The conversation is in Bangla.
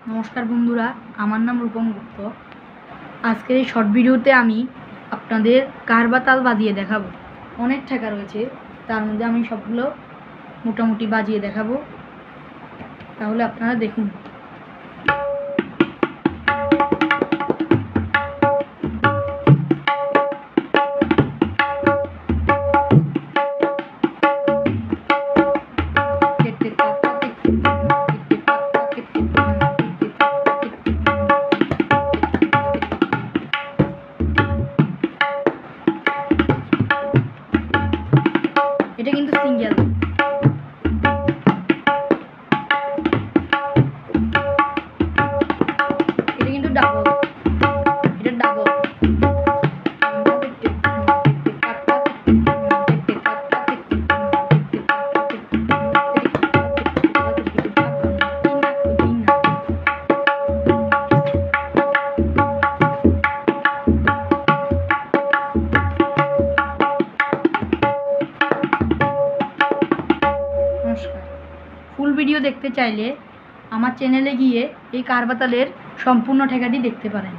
নমস্কার বন্ধুরা আমার নাম রূপম গুপ্ত আজকের এই শর্ট ভিডিওতে আমি আপনাদের কারবা তাল বাজিয়ে দেখাবো অনেক ঠেকা রয়েছে তার মধ্যে আমি সবগুলো মোটামুটি বাজিয়ে দেখাবো তাহলে আপনারা দেখুন এটা কিন্তু সিঙ্গেল। ফুল ভিডিও দেখতে চাইলে আমার চ্যানেলে গিয়ে এই কারবাতালের সম্পূর্ণ ঠেকাটি দেখতে পারেন।